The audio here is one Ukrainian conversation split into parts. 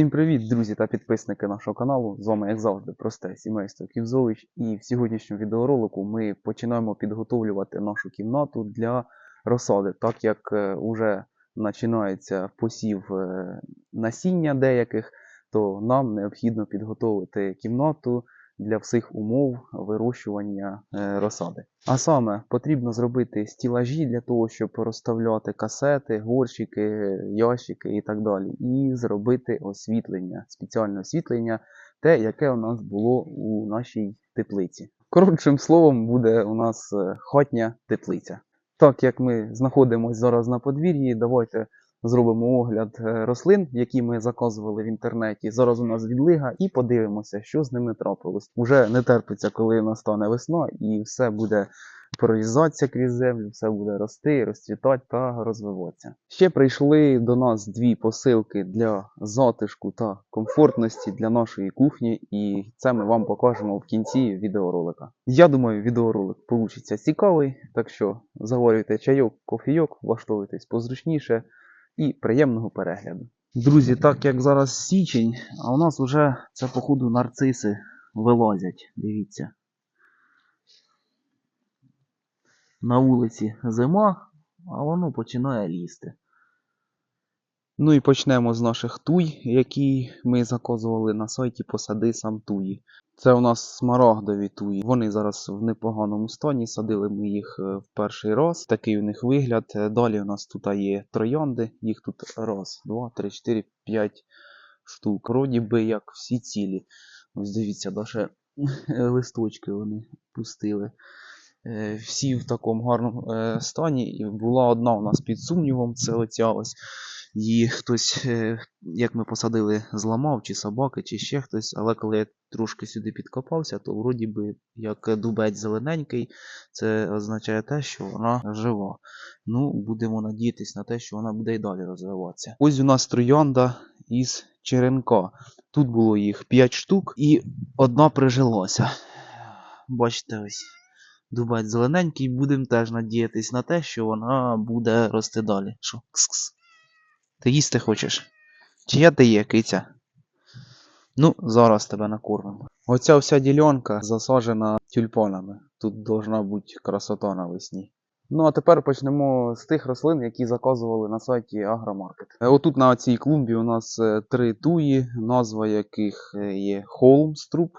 Всім привіт, друзі та підписники нашого каналу. З вами, як завжди, просте сімейство Ківзович. І в сьогоднішньому відеоролику ми починаємо підготовлювати нашу кімнату для розсади, так як вже починається посів е, насіння деяких, то нам необхідно підготовити кімнату для всіх умов вирощування е, розсади. А саме потрібно зробити стілажі для того, щоб розставляти касети, горщики, ящики і так далі. І зробити освітлення, спеціальне освітлення, те, яке у нас було у нашій теплиці. Коротшим словом, буде у нас е, хатня теплиця. Так як ми знаходимося зараз на подвір'ї, давайте зробимо огляд е, рослин, які ми заказували в інтернеті. Зараз у нас відлига, і подивимося, що з ними трапилось. Уже не терпиться, коли настане весна, і все буде прорізатися крізь землю, все буде рости, розцвітати та розвиватися. Ще прийшли до нас дві посилки для затишку та комфортності для нашої кухні, і це ми вам покажемо в кінці відеоролика. Я думаю, відеоролик получиться цікавий, так що заварюйте чайок, кофійок, влаштовуйтесь позручніше і приємного перегляду. Друзі, так як зараз січень, а у нас вже це, походу, нарциси вилазять. Дивіться. На вулиці зима, а воно починає лізти. Ну і почнемо з наших туй, які ми заказували на сайті Посади сам туї. Це у нас смарагдові туї. Вони зараз в непоганому стані. Садили ми їх е, в перший раз. Такий у них вигляд. Е, Далі у нас тут є троянди. Їх тут раз, два, три, чотири, п'ять штук. Вроді би як всі цілі. Ось дивіться, даже листочки вони пустили. Е, Всі в такому гарному е, стані. І була одна у нас під сумнівом, це оця. Її хтось, е, як ми посадили, зламав, чи собаки, чи ще хтось. Але коли я трошки сюди підкопався, то вроді би як дубець зелененький, це означає те, що вона жива. Ну, будемо надіятися на те, що вона буде і далі розвиватися. Ось у нас троянда із черенка. Тут було їх 5 штук, і одна прижилася. Бачите, ось. Дубець зелененький, будемо теж надіятись на те, що вона буде рости далі. Що? Кс-кс. Ти їсти хочеш? Чия ти є, киця? Ну, зараз тебе накормимо. Оця вся ділянка засаджена тюльпанами. Тут должна бути красота навесні. Ну, а тепер почнемо з тих рослин, які заказували на сайті Агромаркет. Е, Отут на цій клумбі у нас е, три туї, назва яких е, є Холмструп.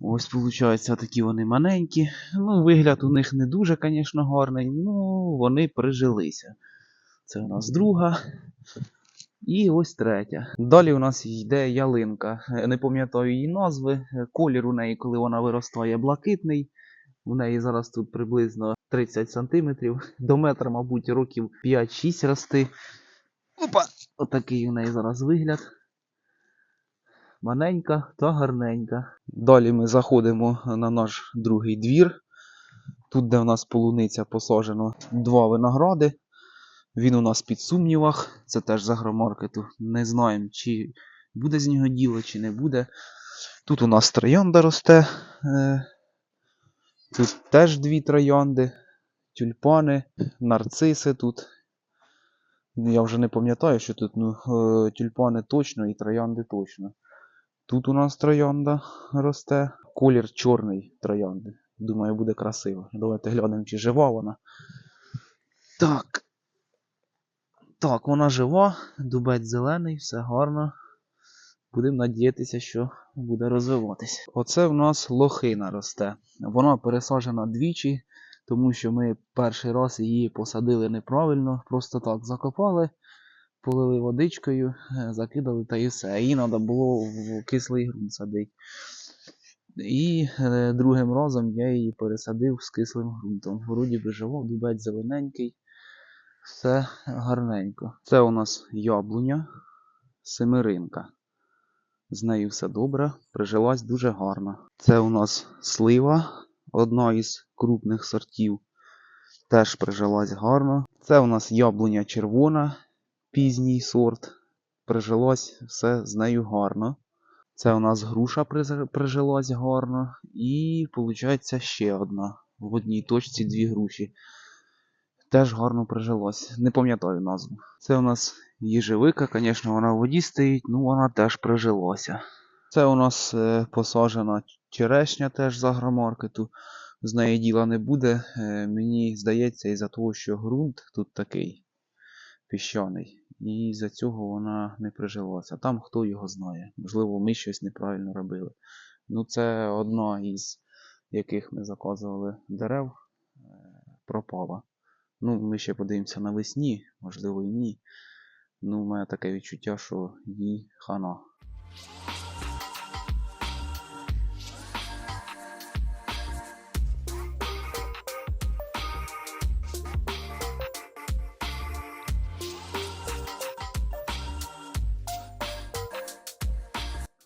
Ось, виходить, такі вони маленькі. Ну, вигляд у них не дуже, звісно, гарний, ну вони прижилися. Це у нас друга. І ось третя. Далі у нас йде ялинка. Не пам'ятаю її назви. Колір у неї, коли вона виростає, блакитний. У неї зараз тут приблизно 30 см. До метра, мабуть, років 5-6 рости. Опа! Отакий у неї зараз вигляд. Маленька та гарненька. Далі ми заходимо на наш другий двір. Тут, де в нас полуниця посаджено два виногради. Він у нас під сумнівах. Це теж з агромаркету. Не знаємо, чи буде з нього діло, чи не буде. Тут у нас троянда росте. Е, Тут теж дві троянди, тюльпани, нарциси тут. Я вже не пам'ятаю, що тут ну, е, тюльпани точно і троянди точно. Тут у нас троянда росте. Колір чорний троянди. Думаю, буде красиво. Давайте глянемо, чи жива вона. Так. Так, вона жива, дубець зелений, все гарно. Будемо надіятися, що буде розвиватися. Оце в нас лохина росте. Вона пересаджена двічі, тому що ми перший раз її посадили неправильно, просто так закопали, полили водичкою, е, закидали та і все. Її треба було в кислий ґрунт садити. І е, другим разом я її пересадив з кислим ґрунтом. Вроді би жива, дубець зелененький. Все гарненько. Це у нас яблуня, семеринка. З нею все добре, прижилась дуже гарно. Це у нас слива, одна із крупних сортів. Теж прижилась гарно. Це у нас яблуня червона, пізній сорт. Прижилось все з нею гарно. Це у нас груша прижилась гарно. І виходить ще одна. В одній точці дві груші. Теж гарно прижилось. Не пам'ятаю назву. Це у нас їжевика, звісно, вона в воді стоїть, ну вона теж прижилася. Це у нас е, посаджена черешня теж з агромаркету. З неї діла не буде. Е, мені здається, із-за того, що ґрунт тут такий піщаний. І з-за цього вона не прижилася. Там хто його знає. Можливо, ми щось неправильно робили. Ну, це одна із яких ми заказували дерев, е, пропала. Ну, ми ще подивимося навесні, можливо, і ні. Ну, у мене таке відчуття, що їй хана.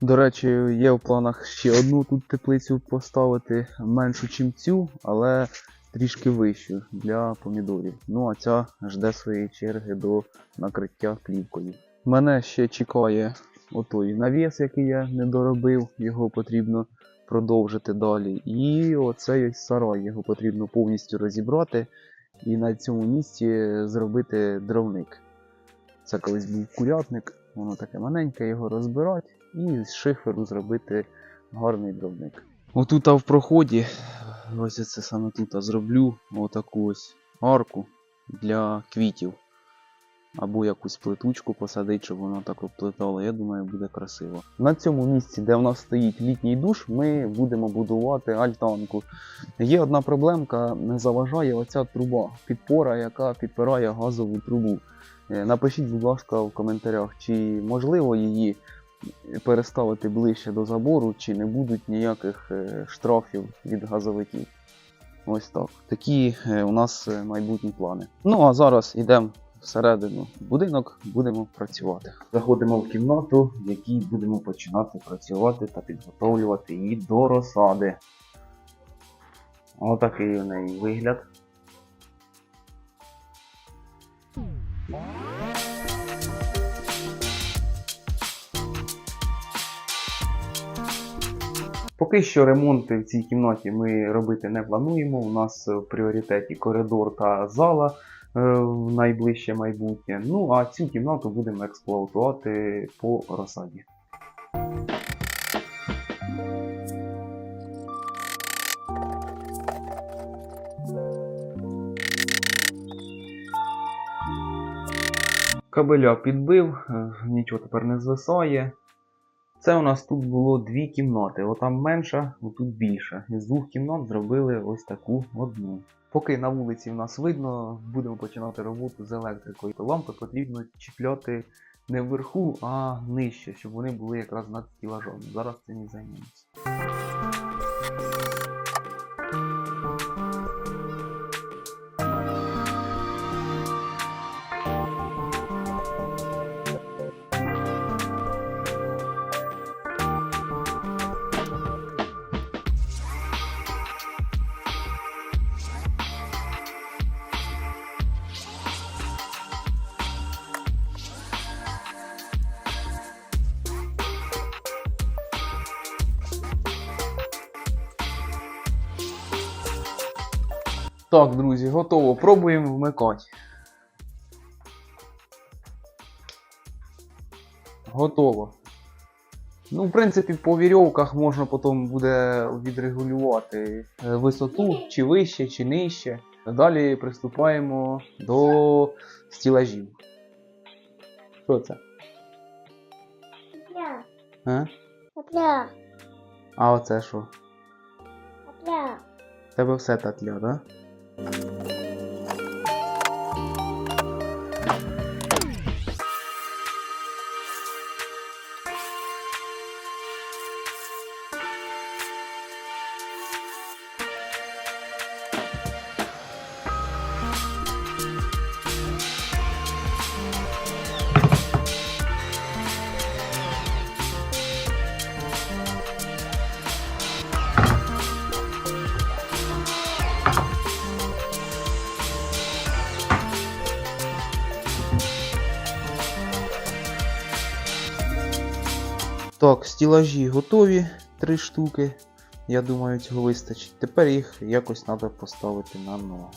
До речі, є в планах ще одну тут теплицю поставити, меншу, ніж цю, але трішки вищу для помідорів. Ну а ця жде своєї черги до накриття плівкою. Мене ще чекає отой навіс, який я не доробив, його потрібно продовжити далі. І оцей сарай, його потрібно повністю розібрати і на цьому місці зробити дровник. Це колись був курятник, воно таке маленьке, його розбирати і з шиферу зробити гарний дровник. Отут в проході, ось це саме тут зроблю отаку ось арку для квітів. Або якусь плитучку посадити, щоб воно так обплетало. Я думаю, буде красиво. На цьому місці, де в нас стоїть літній душ, ми будемо будувати альтанку. Є одна проблемка, не заважає оця труба, підпора, яка підпирає газову трубу. Е, Напишіть, будь ласка, в коментарях, чи можливо її переставити ближче до забору, чи не будуть ніяких е, штрафів від газовиків. Ось так. Такі е, у нас е, майбутні плани. Ну а зараз йдемо всередину будинок, будемо працювати. Заходимо в кімнату, в якій будемо починати працювати та підготовлювати її до розсади. Отакий у неї вигляд. Поки що ремонти в цій кімнаті ми робити не плануємо. У нас в пріоритеті коридор та зала е, в найближче майбутнє. Ну а цю кімнату будемо експлуатувати по розсаді. Кабеля підбив, е, нічого тепер не звисає. Це у нас тут було дві кімнати. Отам менша, отут більша. З двох кімнат зробили ось таку одну. Поки на вулиці в нас видно, будемо починати роботу з електрикою. Лампи потрібно чіпляти не вверху, а нижче, щоб вони були якраз над стілажом. Зараз цим і займемося. Так, друзі, готово. Пробуємо вмикати. Готово. Ну, в принципі, по вірьовках можна потім буде відрегулювати е, висоту, чи вище, чи нижче. Далі приступаємо до стілажів. Що це? Папля, А, папля, а оце що? папля. В Тебе все татля, да? Thank you Так, стілажі готові, три штуки. Я думаю, цього вистачить. Тепер їх якось треба поставити на ноги.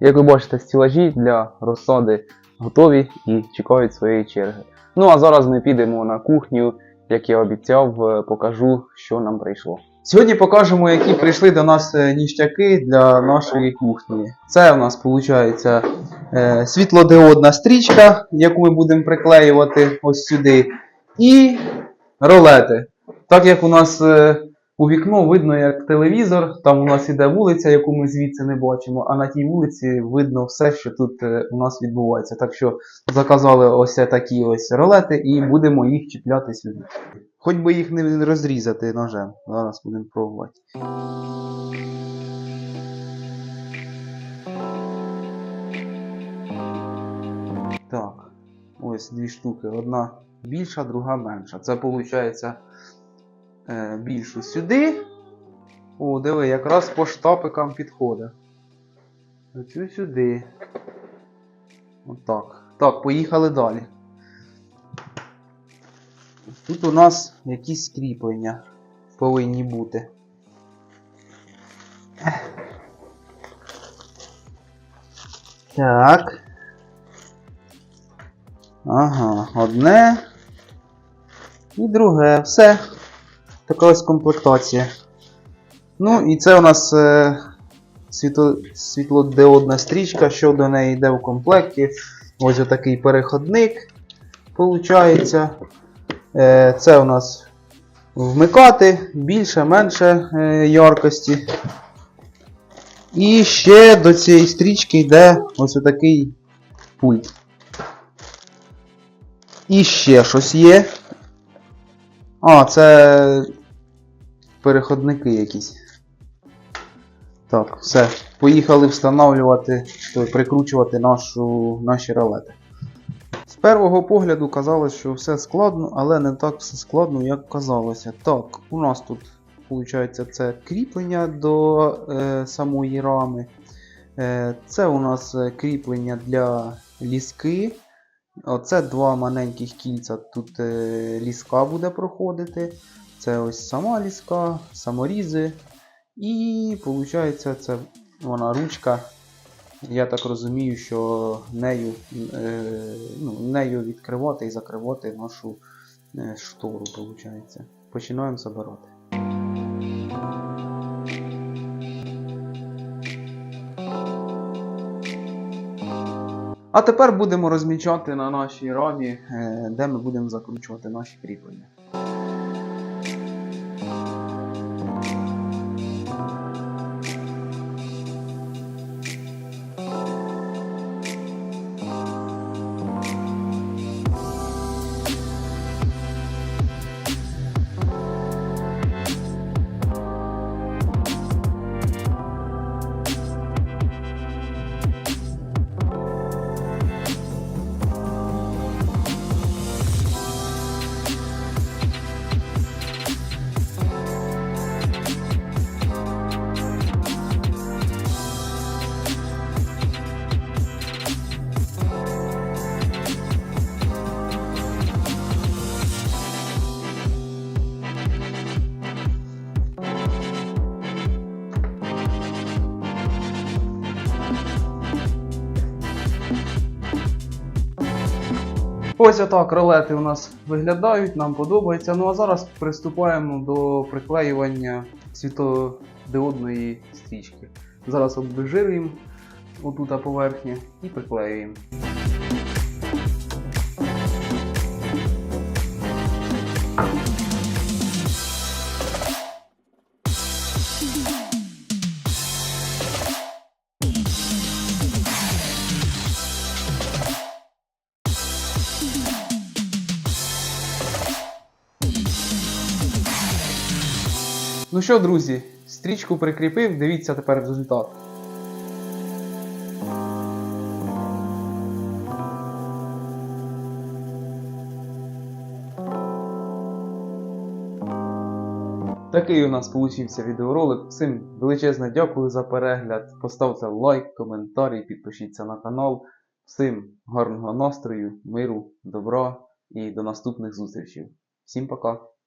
Як ви бачите, стілажі для розсади готові і чекають своєї черги. Ну а зараз ми підемо на кухню, як я обіцяв, е, покажу, що нам прийшло. Сьогодні покажемо, які прийшли до нас е, ніштяки для нашої кухні. Це у нас виходить е, світлодіодна стрічка, яку ми будемо приклеювати ось сюди, і ролети. Так як у нас у вікно видно як телевізор, там у нас іде вулиця, яку ми звідси не бачимо, а на тій вулиці видно все, що тут е, у нас відбувається. Так що заказали ось такі ось ролети і будемо їх чіпляти сюди. Хоч би їх не розрізати ножем. Зараз будемо пробувати. Так, ось дві штуки. Одна більша, друга менша. Це виходить е, більшу сюди. О, диви, якраз по штапикам підходить. Оцю сюди. Отак. Так, поїхали далі. Тут у нас якісь кріплення повинні бути. Так. Ага, одне. І друге. Все. Така ось комплектація. Ну і це у нас е, світло, світлодіодна стрічка, що до неї йде в комплекті. Ось отакий переходник. Получається. Е, це у нас вмикати більше, менше е, яркості. І ще до цієї стрічки йде ось отакий пульт. І ще щось є. А, це переходники якісь. Так, все. Поїхали встановлювати, то, прикручувати нашу, наші ролети. З першого погляду казалось, що все складно, але не так все складно, як казалося. Так, у нас тут виходить це кріплення до е, самої рами. Е, це у нас е, кріплення для ліски. Оце два маленьких кільця. Тут е, ліска буде проходити. Це ось сама ліска, саморізи. І виходить, це вона ручка. Я так розумію, що нею, е, ну, нею відкривати і закривати нашу е, штору, виходить. Починаємо забирати. А тепер будемо розмічати на нашій рамі, е, де ми будемо закручувати наші кріплення. Ось отак ролети у нас виглядають, нам подобається. Ну а зараз приступаємо до приклеювання світодіодної стрічки. Зараз обезжирюємо отут поверхню і приклеюємо. Ну що, друзі, стрічку прикріпив, дивіться тепер результат. Такий у нас получився відеоролик. Всім величезне дякую за перегляд. Поставте лайк, коментарі, підпишіться на канал. Всім гарного настрою, миру, добра і до наступних зустрічей. Всім пока!